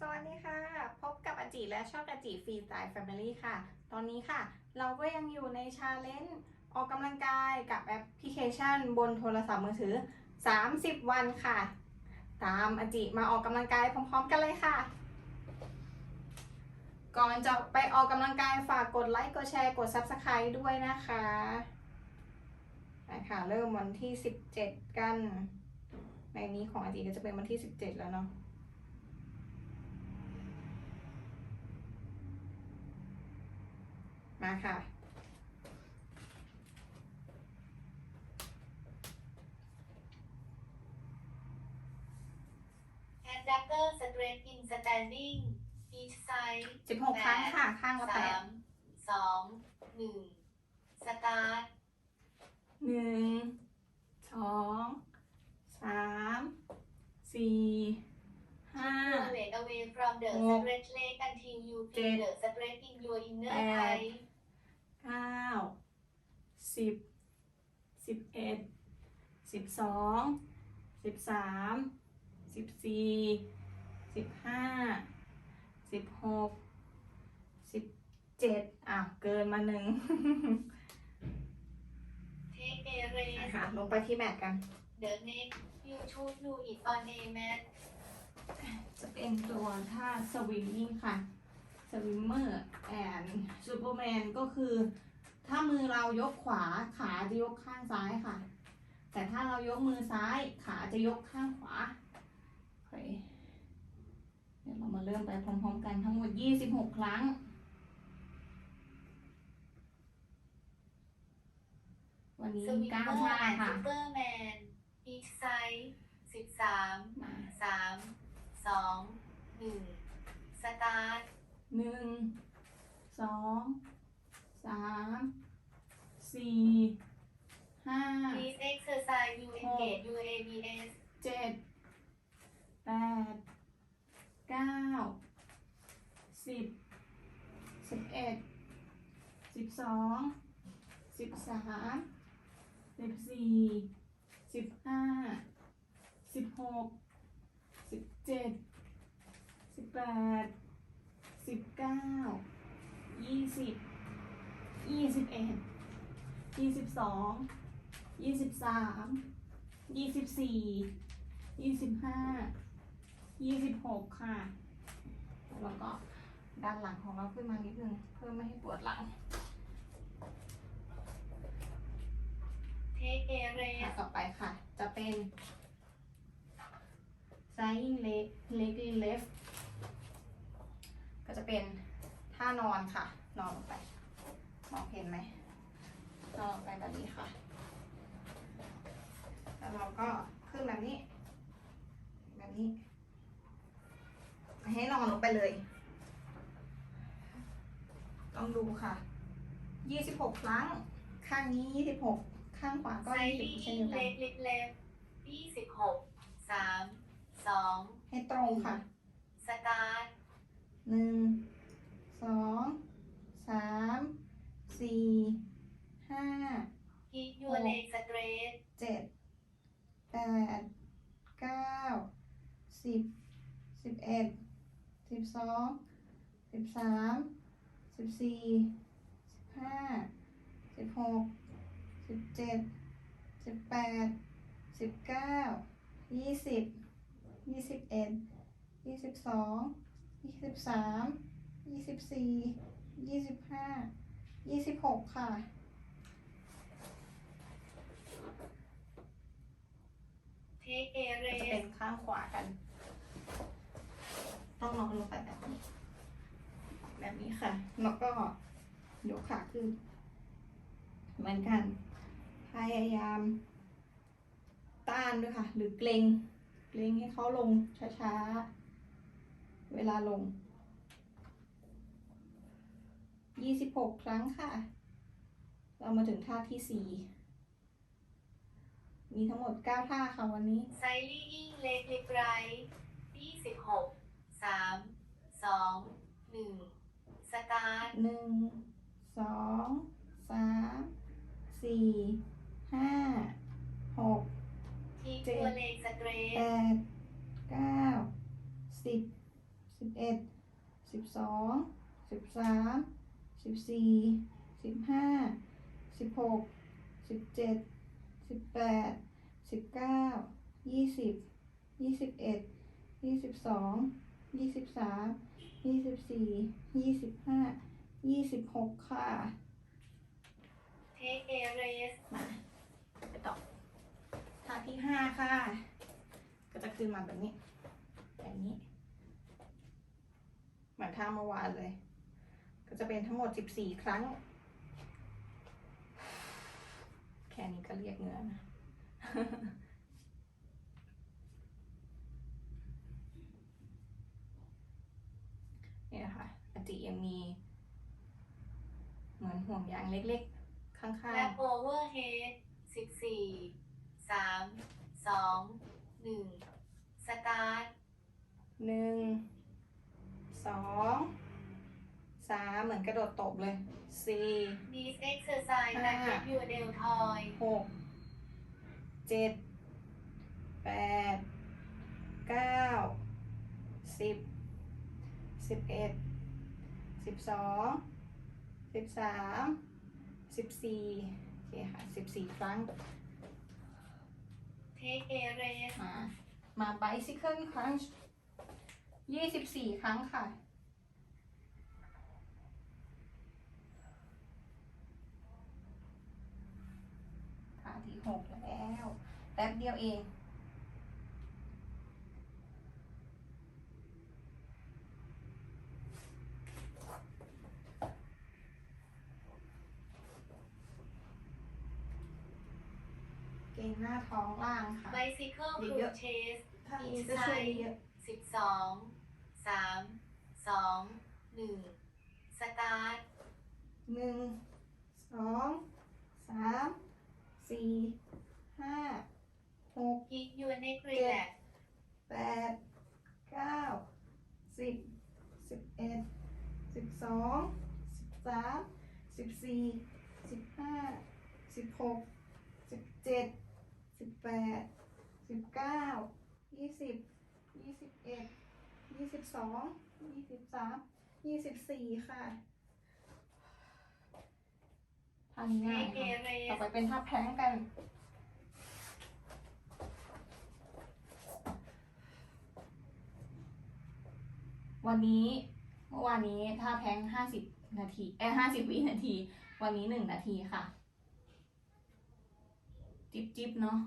สวัสดีค่ะ พบกับอาจิและชอบอาจิฟรีสไตล์แฟมิลี่ค่ะ ตอนนี้ค่ะ เราก็ยังอยู่ในชาเลนจ์ออกกำลังกายกับแอปพลิเคชัน บนโทรศัพท์มือถือ 30 วันค่ะ ตามอาจิมาออกกำลังกายพร้อมๆกันเลยค่ะ ก่อนจะไปออกกำลังกายฝากกดไลค์กดแชร์กด Subscribe ด้วยนะคะนะคะเริ่มวันที่ 17 กัน ในนี้ของอาจิก็จะเป็นวันที่ 17 แล้วเนาะ มาค่ะ Adductor straight in standing each side 16ครั้งค่ะ ข้างละแปสาดมสองหนึ่ง start หนึ่งสองสามสี่ห้า your weight away from the หก straight leg until you เจ็ feel ด the straight in your inner แปด thigh เก้าสิบสิบเอ็ดสิบสองสิบสามสิบสี่สิบห้าสิบหกสิบเจ็ดอ้าวเกินมาหนึ่ง take a rest นะคะลงไปที่แมทกัน the next you should do it on a mat จะเป็นตัวท่าสวิมมิ่งค่ะ สวิมเมอร์แอนซูเปอร์แมนก็คือ ถ้ามือเรายกขวาขาจะยกข้างซ้ายค่ะ แต่ถ้าเรายกมือซ้ายขาจะยกข้างขวาโอเคเดี๋ยวเรามาเริ่มไปพร้อมๆกันทั้งหมด 26 ครั้งวันนี้ swimmer 9ท่า and ค่ะ superman each side สิบสามมาสามสองหนึ่ง start หนึ่งสองสามสี่ห้า please exercise you engage your ABS เจ็ดแปดเก้าสิบสิบเอ็ดสิบสองสิบสามสิบสี่สิบห้าสิบหกสิบเจ็ดสิบแปดสิบ เก้ายี่สิบยี่สิบเอ็ดยี่สิบสองยี่สิบสามยี่สิบสี่ยี่สิบห้ายี่สิบหกค่ะ แล้วก็ด้านหลังของเราขึ้นมานิดนึงเพื่อไม่ให้ปวดหลัง take a ค่ะ rest ต่อไปค่ะ จะเป็น flying leg leg left ก็จะเป็นท่านอนค่ะ นอนลงไปมองเห็นไหมนอนลงไปแบบนี้ค่ะ แล้วเราก็ขึ้นแบบนี้ แบบนี้ ให้นอนลงไปเลยต้องดูค่ะ 26 ครั้ง ข้างนี้ 26 ข้างขวาก็20เช่น Sliding เดียวกัน leg lift left ยี่สิบหกสามสองให้ตรงค่ะ start หนึ่งสองสามสี่ห้า keep your leg straight เจ็ดแปดเก้าสิบสิบเอ็ดสิบสองสิบสามสิบสี่สิบห้าสิบหกสิบเจ็ดสิบแปดสิบเก้ายี่สิบยี่สิบเอ็ดยี่สิบสอง ยี่สิบสามยี่สิบสี่ยี่สิบห้ายี่สิบหกค่ะ take a ก็จะเป็น rest ข้างขวากัน ต้องนอนลงไปแบบนี้ แบบนี้ค่ะ แล้วก็ยกขาขึ้น เหมือนกัน พยายาม ต้านด้วยค่ะ หรือเกรงเกรงให้เขาลงช้าๆ เวลาลงยี่สิบหกครั้งค่ะ เรามาถึงท่าที่สี่มีทั้งหมดเก้าท่าค่ะวันนี้ Sliding leg lift right ยี่สิบหกสามสองหนึ่ง start หนึ่งสองสามสี่ ห้า หก keep Jet your leg แป straight ด เก้าสิบสสิบเอ็ดสิบสองสิบสามสิบสี่สิบห้าสิบหกสิบเจ็ดสิบแปดสิบเก้ายี่สิบยี่สิบเอ็ดยี่สิบสองยี่สิบสามยี่สิบสี่ยี่สิบห้ายี่สิบหกค่ะ Take a rest มาไปต่อท่าที่ห้าค่ะ ก็จะขึ้นมาแบบนี้ แบบนี้ เหมือนท่าเมื่อวานเลย ก็จะเป็นทั้งหมด 14 ครั้ง แค่นี้ก็เรียกเหงื่อนะนี่นะคะอาจิยังมี เหมือนห่วงยางเล็กๆ ข้างและๆ overhead สิบสี่สามสองหนึ่ง start หนึ่ง สองสามเหมือนกระโดดตบเลยสี่ this exercise that Ah. keep your deltoid หกเจ็ดแปดเก้าสิบสิบเอ็ดสิบสองสิบสามสิบสี่โอเคค่ะสิบสี่ครั้ง take a rest มา มา bicycle crunch ยี่สิบสี่ครั้งค่ะ ขาที่หกแล้วแป๊บเดียวเองเก่งหน้าท้องล่างค่ะ bicycle เย cruise อะ chase ถ้านี้จะช่วยได้เยอะสิบสอง สามสองหนึ่ง start หนึ่งสองสามสี่ห้าหก keep your neck relax แปดเก้าสิบสิบเอ็ดสิบสองสิบสามสิบสี่สิบห้าสิบหกสิบเจ็ดสิบแปดสิบเก้ายี่สิบยี่สิบเอ็ด ยี่สิบสองยี่สิบสามยี่สิบสี่ค่ะทำง่ายค่ะต่อไปเป็นท่าแพลงกัน วันนี้เมื่อวานนี้ท่าแพลงห้าสิบนาที เอ้ห้าสิบวินาที วันนี้หนึ่งนาทีค่ะ จิบจิบเนาะ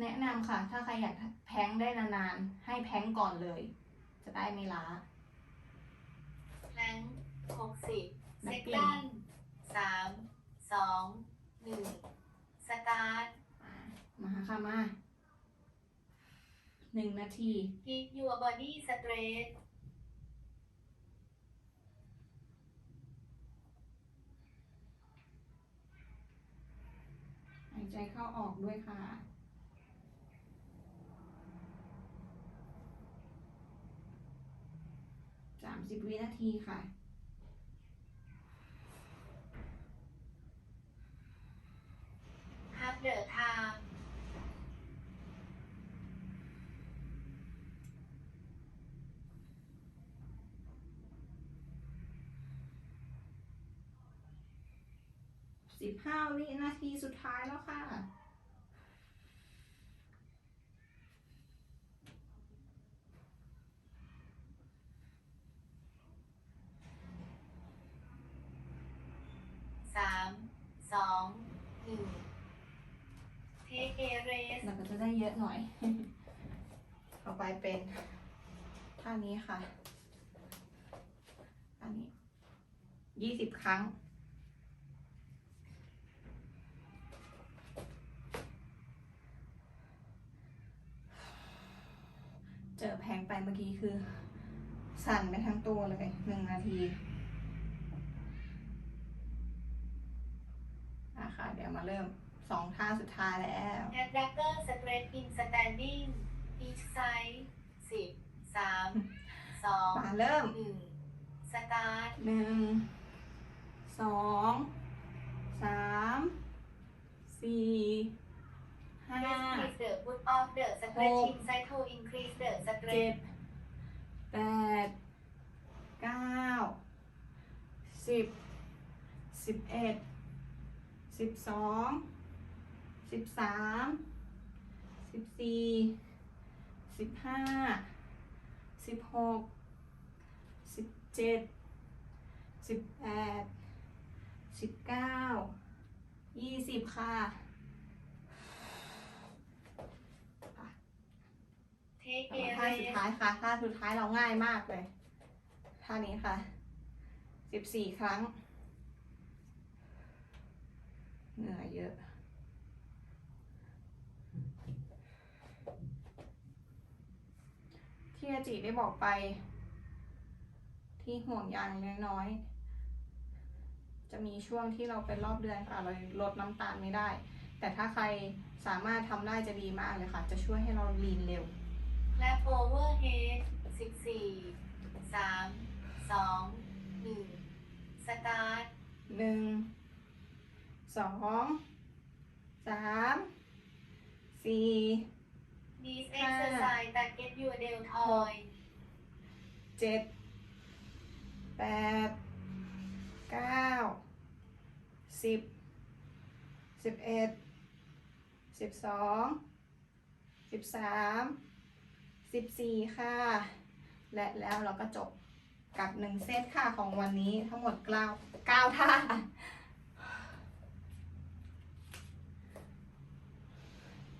แนะนำค่ะ ถ้าใครอยากแพลงได้นานๆ ให้แพลงก่อนเลย จะได้ไม่ล้า plank หกสิบนักเซเรียนคันสามสองหนึ่ง start มาค่ะมาหนึ่งนาที keep your body straight หายใจเข้าออกด้วยค่ะ สามสิบวินาทีค่ะ half the time สิบห้าวินาทีสุดท้ายแล้วค่ะ สามสองหนึ่ง take a rest เยอะหน่อย ต่อไปเป็นท่านี้ค่ะท่านี้ยี่สิบครั้ง เจอแพงไปเมื่อกี้คือ สั่นไปทั้งตัวเลยหนึ่งนาทีอะค่ะเดี๋ยวมาเริ่ม สองท่าสุดท้ายแล้ว abductor straight in standing each side สิบสามสองมาเริ่มหนึ่ง start หนึ่งสองสามสี่หห้า Decrease the put of the stretching cycle increase the เจ็ stretch ดแปดเก้าสิบสิบเอ็ดสิบสอง สิบสามสิบสี่สิบห้าสิบหกสิบเจ็ดสิบแปดสิบเก้ายี่สิบค่ะ Take เอา a มาท่าสุด rest ท้ายค่ะท่าสุดท้ายเราง่ายมากเลยท่านี้ค่ะสิบสี่ครั้ง เหนื่อยเยอะ ที่อาจิได้บอกไป ที่ห่วงยางน้อยๆจะมีช่วงที่เราเป็นรอบเดือนค่ะ เราลดน้ำตาลไม่ได้ แต่ถ้าใครสามารถทำได้จะดีมากเลยค่ะ จะช่วยให้เราลีนเร็ว และ overhead 14 3 2 1 start หนึ่งสองสามสี่ This ห้า exercise target your deltoid เจ็ดแปดเก้าสิบสิบเอ็ดสิบสองสิบสามสิบสี่ค่ะ และแล้วเราก็จบกับหนึ่งเซตค่ะของวันนี้ทั้งหมดเก้าเก้าท่า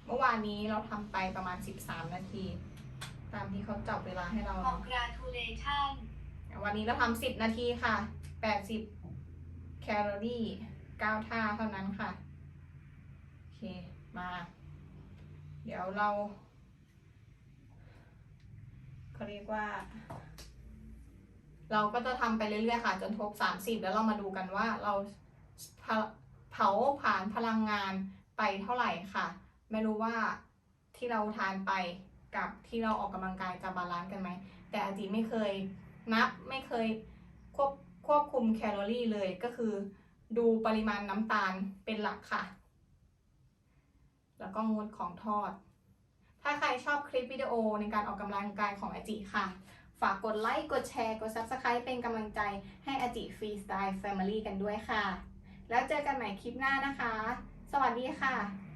เมื่อวานนี้เราทำไปประมาณ 13 นาที ตามที่เขาจับเวลาให้เราเนอะ congratulations วันนี้เราทำ10นาทีค่ะ80แคลอรี่9ท่าเท่านั้นค่ะ โอเค มา เดี๋ยวเราเขาเรียกว่า เราก็จะทำไปเรื่อยๆค่ะ จนครบ30แล้วเรามาดูกันว่าเราเผาเผาผ่านพลังงานไปเท่าไหร่ค่ะ ไม่รู้ว่าที่เราทานไป กับที่เราออกกำลังกายจะบาลานซ์กันไหม แต่อาจิไม่เคยนับไม่เคยควบควบคุมแคลอรี่เลยก็คือ ดูปริมาณน้ำตาลเป็นหลักค่ะ แล้วก็งดของทอด ถ้าใครชอบคลิปวิดีโอในการออกกำลังกายของอาจิค่ะ ฝากกดไลค์ กดแชร์ กด Subscribe เป็นกำลังใจให้อาจิฟรีสไตล์แฟมิลี่กันด้วยค่ะ แล้วเจอกันใหม่คลิปหน้านะคะ สวัสดีค่ะ